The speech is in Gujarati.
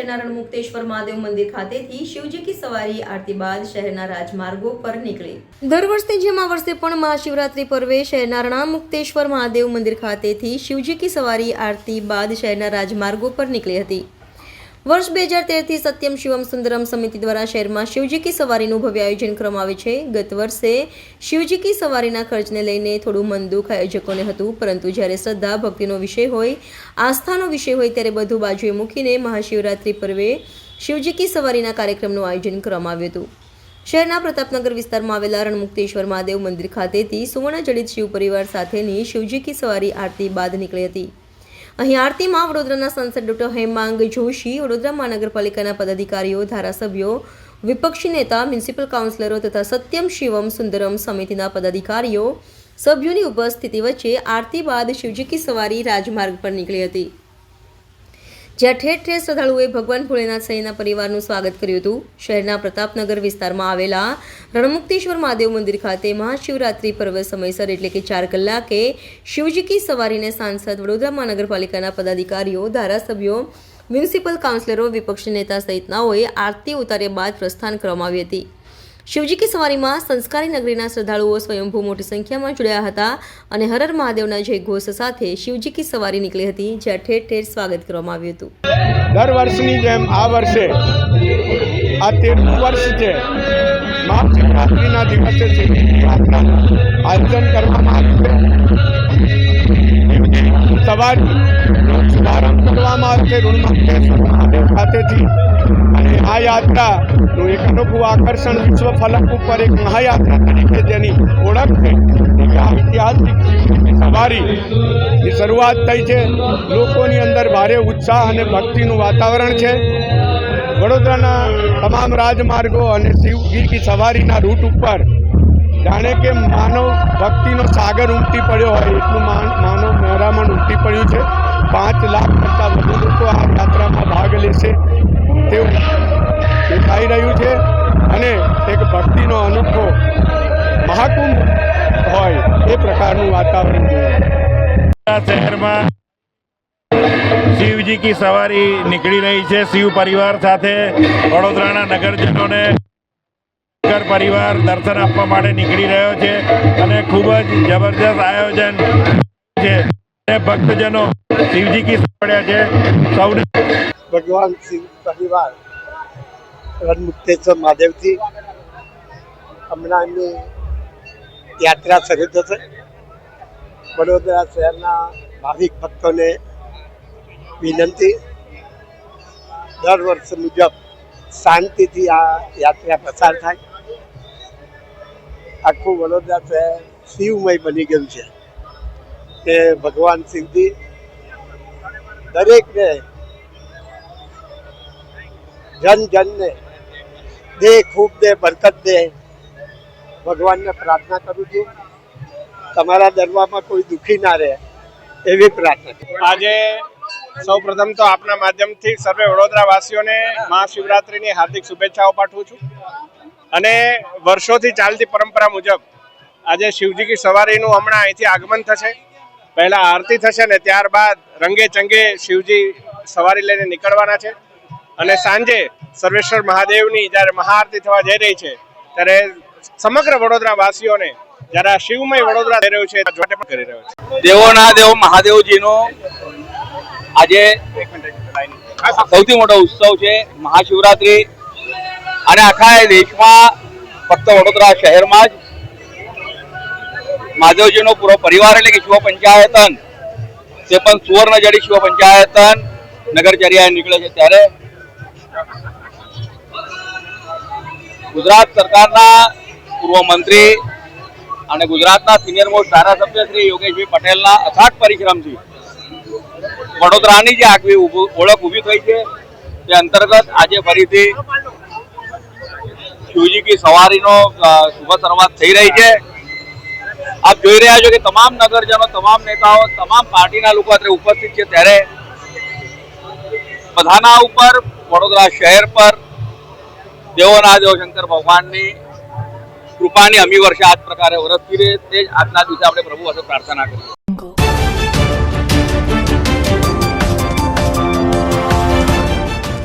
શહેરના રણમુક્તેશ્વર મહાદેવ મંદિર ખાતેથી શિવજી કી સવારી આરતી બાદ શહેરના રાજમાર્ગો પર નીકળી. દર વર્ષની જેમ આ વર્ષે પણ મહાશિવરાત્રી પર્વે શહેરના મુક્તેશ્વર મહાદેવ મંદિર ખાતેથી શિવજી કી સવારી આરતી બાદ શહેરના રાજમાર્ગો પર નીકળી હતી. વર્ષ બે હજાર તેરથી સત્યમ શિવમ સુંદરમ સમિતિ દ્વારા શહેરમાં શિવજી કી સવારીનું ભવ્ય આયોજન કરવામાં આવે છે. ગત વર્ષે શિવજી કી સવારીના ખર્ચને લઈને થોડું મન દુઃખ આયોજકોને હતું, પરંતુ જ્યારે શ્રદ્ધા, ભક્તિનો વિષય હોય, આસ્થાનો વિષય હોય ત્યારે બધું બાજુએ મૂકીને મહાશિવરાત્રિ પર્વે શિવજી કી સવારીના કાર્યક્રમનું આયોજન કરવામાં આવ્યું હતું. શહેરના પ્રતાપનગર વિસ્તારમાં આવેલા રણમુક્તેશ્વર મહાદેવ મંદિર ખાતેથી સુવર્ણ જડિત શિવ પરિવાર સાથેની શિવજી કી સવારી આરતી બાદ નીકળી હતી. અહીં આરતીમાં વડોદરાના સાંસદ ડોક્ટર હેમાંગ જોશી, વડોદરા મહાનગરપાલિકાના પદાધિકારીઓ, ધારાસભ્યો, વિપક્ષી નેતા, મ્યુનિસિપલ કાઉન્સિલરો તથા સત્યમ શિવમ સુંદરમ સમિતિના પદાધિકારીઓ સભ્યોની ઉપસ્થિતિ વચ્ચે આરતી બાદ શિવજી કી સવારી રાજમાર્ગ પર નીકળી હતી. જ્યાં ઠેર ઠેર શ્રદ્ધાળુઓએ ભગવાન ભોળેનાથ સહિતના પરિવારનું સ્વાગત કર્યું હતું. શહેરના પ્રતાપનગર વિસ્તારમાં આવેલા રણમુક્તેશ્વર મહાદેવ મંદિર ખાતે મહાશિવરાત્રિ પર્વ સમયસર એટલે કે ચાર કલાકે શિવજી કી સવારીને સાંસદ વડોદરા મહાનગરપાલિકાના પદાધિકારીઓ, ધારાસભ્યો, મ્યુનિસિપલ કાઉન્સિલરો, વિપક્ષ નેતા સહિતનાઓએ આરતી ઉતાર્યા બાદ પ્રસ્થાન કરવામાં આવી હતી. શિવજી કી સવારીમાં સંસ્કારી નગરીના શ્રદ્ધાળુઓ સ્વયંભૂ મોટી સંખ્યામાં જોડાયા હતા અને હરર મહાદેવના જય ઘોષ સાથે શિવજી કી સવારી નીકળી હતી, જ્યાં ઠેર ઠેર સ્વાગત કરવામાં આવ્યું હતું. દર વર્ષની જેમ આ વર્ષે, આ તેરમું વર્ષ છે મહાશિવરાત્રિના દિવસે આયોજન કરવામાં આવ્યું છે. સવારથી શુભારંભ કરવામાં આવશે છે મહાદેવ ખાતેથી અને આ યાત્રાનું એક અનોખું આકર્ષણ વિશ્વ ફલક ઉપર એક મહાયાત્રા તરીકે જેની ઓળખ છે. એક ઐતિહાસિક સવારીની શરૂઆત થઈ છે. લોકોની અંદર ભારે ઉત્સાહ અને ભક્તિનું વાતાવરણ છે. વડોદરાના તમામ રાજમાર્ગો અને શિવગીર કી સવારીના રૂટ ઉપર જાણે કે માનવ ભક્તિનો સાગર ઉમટી પડ્યો હોય, એટલું માન- માનવ મહેરામણ ઉમટી પડ્યું છે. પાંચ લાખ કરતાં વધુ લોકો આ યાત્રામાં ભાગ લેશે તેવું દેખાઈ રહ્યું છે. અને એક ભક્તિનો અનોખો મહાકુંભ હોય એ પ્રકારનું વાતાવરણ જોયું શહેરમાં શિવજી કી સવારી નીકળી રહી છે. શિવ પરિવાર સાથે વડોદરાના નગરજનોને નગર પરિવાર દર્શન આપવા માટે નીકળી રહ્યો છે અને ખૂબ જ જબરજસ્ત આયોજન છે. ભક્તજનો શિવજી કી પડ્યા છે. સૌને ભગવાન શિવ પરિવાર રણમુક્તેશ્વર મહાદેવથી હમણાં એમની યાત્રા શરૂ થશે. વડોદરા શહેરના ભાવિક ભક્તોને વિનંતી, દર વર્ષ મુજબ શાંતિથી આ યાત્રા પસાર થાય. આખું વડોદરા શહેર શિવમય બની ગયું છે. કે ભગવાન શિવજી દરેકને, જન જનને, દે ખૂબ દે બરકત દે, ભગવાનને પ્રાર્થના કરું છું. તમારા દરબારમાં કોઈ દુઃખી ના રહે એવી પ્રાર્થના આજે સૌ પ્રથમ તો આપના માધ્યમથી સર્વે વડોદરા વાસીઓને મહાશિવરાત્રિની હાર્દિક શુભેચ્છાઓ પાઠવું છું. અને વર્ષોથી ચાલતી પરંપરા મુજબ આજે શિવજી કી સવારીનું હમણાં અહીંથી આગમન થશે. પહેલા આરતી થશે ને ત્યારબાદ રંગે ચંગે શિવજી સવારી લઈને નીકળવાના છે. અને સાંજે સર્વેશ્વર મહાદેવની જ્યારે મહાઆરતી થવા જઈ રહી છે, ત્યારે સમગ્ર વડોદરા વાસીઓને જ્યારે શિવમય વડોદરા થઈ રહ્યું છે કરી રહ્યો છે. દેવોના દેવ મહાદેવજીનો આજે સૌથી મોટો ઉત્સવ છે મહાશિવરાત્રિ. અને આખા દેશમાં ફક્ત વડોદરા શહેરમાં જ મહાદેવજીનો પૂરો પરિવાર એટલે કે શિવ પંચાયતન તે પણ સુવર્ણ જડી શિવ પંચાયતન નગરચર્યાએ નીકળે છે ત્યારે. ગુજરાત સરકારના પૂર્વ મંત્રી અને ગુજરાતના સિનિયર મોસ્ટ ધારાસભ્ય શ્રી યોગેશભાઈ પટેલના અથાગ પરિશ્રમથી વડોદરાની જે આગવી ઓળખ ઊભી થઈ છે, તે અંતર્ગત આજે ફરીથી શિવજી કી સવારીનો શુભ શરૂઆત થઈ રહી છે. આપ જોઈ રહ્યા છો કે તમામ નગરજનો, તમામ નેતાઓ, તમામ પાર્ટીના લોકો અત્યારે ઉપસ્થિત છે. ત્યારે બધાના ઉપર, વડોદરા શહેર પર, દેવોના દેવ શંકર ભગવાનની કૃપાની અમી વર્ષે આ જ પ્રકારે વરસતી રહે. તે જ આજના દિવસે આપણે પ્રભુ પાસે પ્રાર્થના કરીએ.